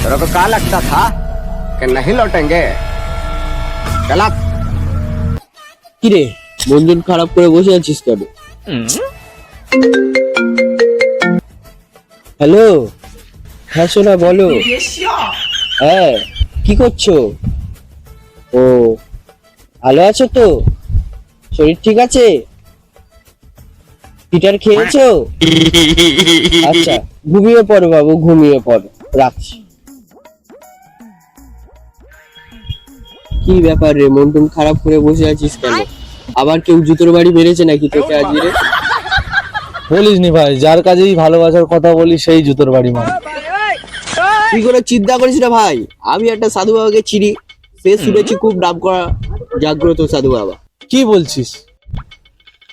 तेरे को क्या लगता था कि नहीं लौटेंगे चला কিরে মন টন খারাপ করে বসে আছিস কেন হ্যালো হ্যাঁ সোনা বলো হ্যাঁ কি করছো ও ভালো আছো তো শরীর ঠিক আছে পিটার খেয়েছো আচ্ছা ঘুমিয়ে পড়ো বাবু ঘুমিয়ে পড়ো রাখছি কি ব্যাপার রে? মন টন খারাপ করে বসে আছিস কেন? আবার কেউ জুতোর বাড়ি মেরেছে নাকি তোকে আজ রে? বলিস নি ভাই যার কাজেই ভালোবাসার কথা বলি সেই জুতোর বাড়ি মার। তুই কোনো চিন্তা করিস না ভাই? আমি একটা সাধু বাবাকে চিনি। সে শুনেছি খুব নাম করা জাগ্রত সাধু বাবা। কি বলছিস?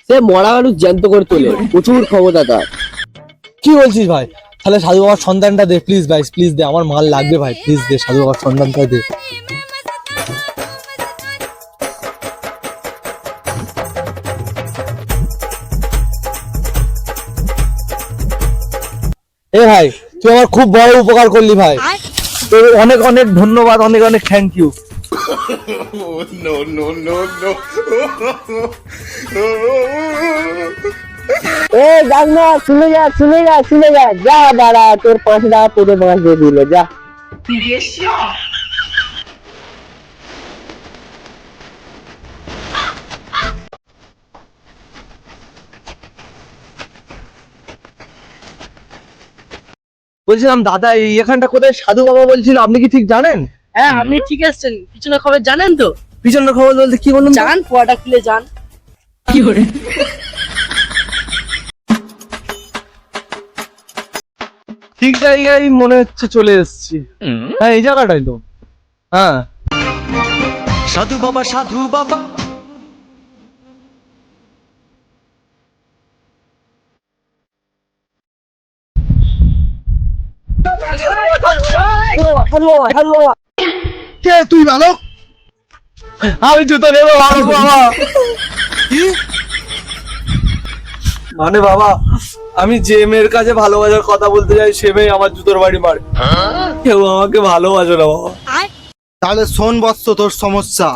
সে মরা মানুষ জ্যান্ত করে তোলে। প্রচুর ক্ষমতা তার। কি বলছিস ভাই? তাহলে সাধু বাবার সন্তানটা দে প্লিজ ভাই প্লিজ দে। আমার মাল লাগবে ভাই প্লিজ দে সাধু বাবার সন্তানটা দে। এ ভাই তুই আমার খুব বড় উপকার করলি ভাই। অনেক অনেক ধন্যবাদ অনেক অনেক থ্যাংক ইউ এ না শুনে যা শুনে যা শুনে যা। যা দাঁড়া তোর পাঁচ টাকা তোদের পাঁচ দিয়ে দিল যা। বলছিলাম দাদা এই এখানটা কোথায়? সাধু বাবা বলছিল আপনি কি ঠিক জানেন? হ্যাঁ আপনি ঠিক আসছেন পিছনে খবর জানেন তো? পিছনের খবর বলতে কি বলুন? যান পোয়াটা খুলে যান। কি করে? ঠিক জায়গায় মনে হচ্ছে চলে এসেছি। হ্যাঁ এই জায়গাটাই তো। হ্যাঁ। সাধু বাবা সাধু বাবা। কে তুই বালক আমি জুতো নেব বালক বাবা। কি? মানে বাবা আমি যে মেয়ের কাছে ভালোবাসার কথা বলতে যাই সে মেয়ে আমার জুতোর বাড়ি মারে। কেউ আমাকে ভালোবাসে না বাবা। তাহলে শোন বৎস তোর সমস্যা।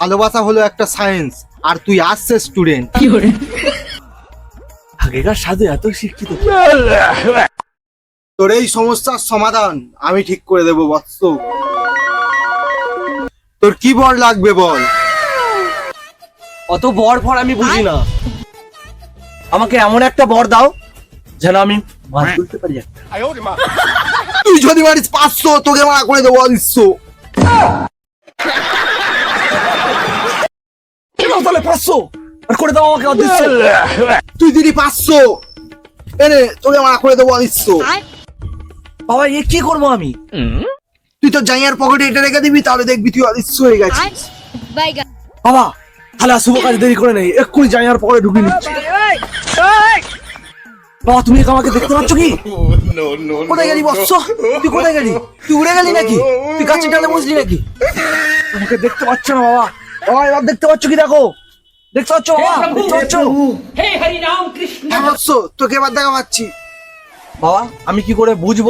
ভালোবাসা হলো একটা সায়েন্স আর তুই আসছে স্টুডেন্ট আগেকার সাধু এত শিক্ষিত। তোর এই সমস্যার সমাধান আমি ঠিক করে দেবো বৎস। তোর কি বর লাগবে বল? অত বর ফর আমি বুঝি না। আমাকে এমন একটা বর দাও যেন আমি মাছ তুলতে পারি। একটা। তুই যদি মারিস পাঁচশো তোকে মারা করে দেবো অদৃশ্য তাহলে পাঁচশো? আর করে দাও আমাকে অদৃশ্য। তুই দিলি পাঁচশো এনে তোকে মারা করে দেবো অদৃশ্য বাবা এ কি করব আমি? তুই তো জাইয়ার পকেটে এটা রেখে দিবি তাহলে দেখবি তুই অদৃশ্য হয়ে গেছিস। বাবা তাহলে শুভ কাজ দেরি করে নেই এক্ষুনি যাই আর পরে ঢুকে নিচ্ছি। বাবা তুমি আমাকে দেখতে পাচ্ছ কি? কোথায় গেলি বৎস? তুই কোথায় গেলি? তুই উড়ে গেলি নাকি? তুই গাছের ডালে বসলি নাকি? আমাকে দেখতে পাচ্ছ না বাবা? বাবা এবার দেখতে পাচ্ছ কি দেখো? দেখতে পাচ্ছ বাবা? দেখতে পাচ্ছ? হ্যাঁ বৎস তোকে এবার দেখা পাচ্ছি। বাবা আমি কি করে বুঝব?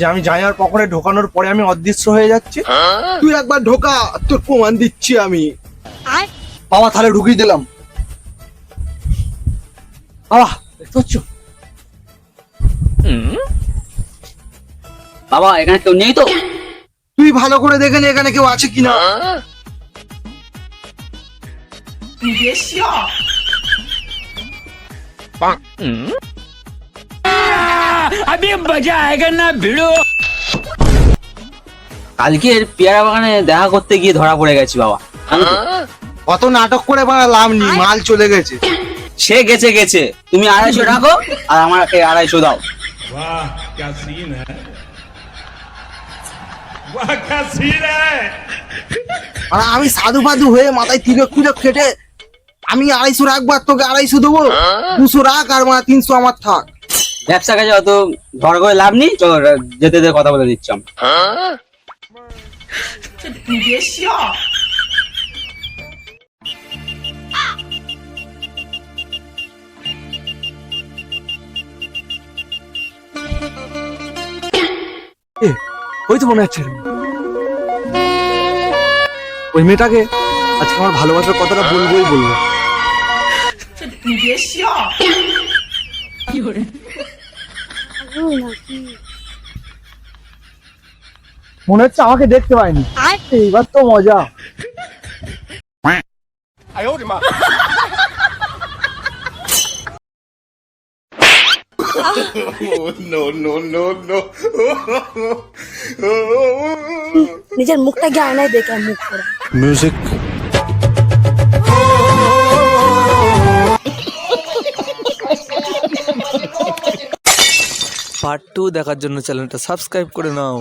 যে আমি জায়ার পকেটে ঢোকানোর পরে আমি অদৃশ্য হয়ে যাচ্ছি। তুই একবার ঢোকা তোর প্রমাণ দিচ্ছি আমি। বাবা তাহলে ঢুকিয়ে দিলাম। বাবা দেখতে পাচ্ছ? বাবা এখানে কেউ নেই তো? তুই ভালো করে দেখে নে এখানে কেউ আছে কিনা। আমি মজা আয়গা ভিড়ো। কালকের পেয়ারা বাগানে দেখা করতে গিয়ে ধরা পড়ে গেছি বাবা। কত নাটক করে বাড়া লাভ নেই মাল চলে গেছে। সে গেছে গেছে। তুমি আড়াইশো রাখো আর আমাকে আড়াইশো দাও। আর আমি সাধু ফাধু হয়ে মাথায় তিলক তিলক কেটে আমি আড়াইশো রাখবার তোকে আড়াইশো দেবো। দুশো রাখ আর মানে তিনশো আমার থাক। ব্যবসা কাজে অত ধর করে লাভ নেই চল যেতে যেতে কথা বলে দিচ্ছি ওই তো মনে হচ্ছে। ওই মেয়েটাকে আজকে আমার ভালোবাসার কথাটা বলবোই বলব। মনে হচ্ছে আমাকে দেখতে পাইনি। এইবার তো মজা। নিজের মুখটা গিয়ে আয়নায় দেখে মুখ করে। পার্ট টু দেখার জন্য চ্যানেলটা সাবস্ক্রাইব করে নাও।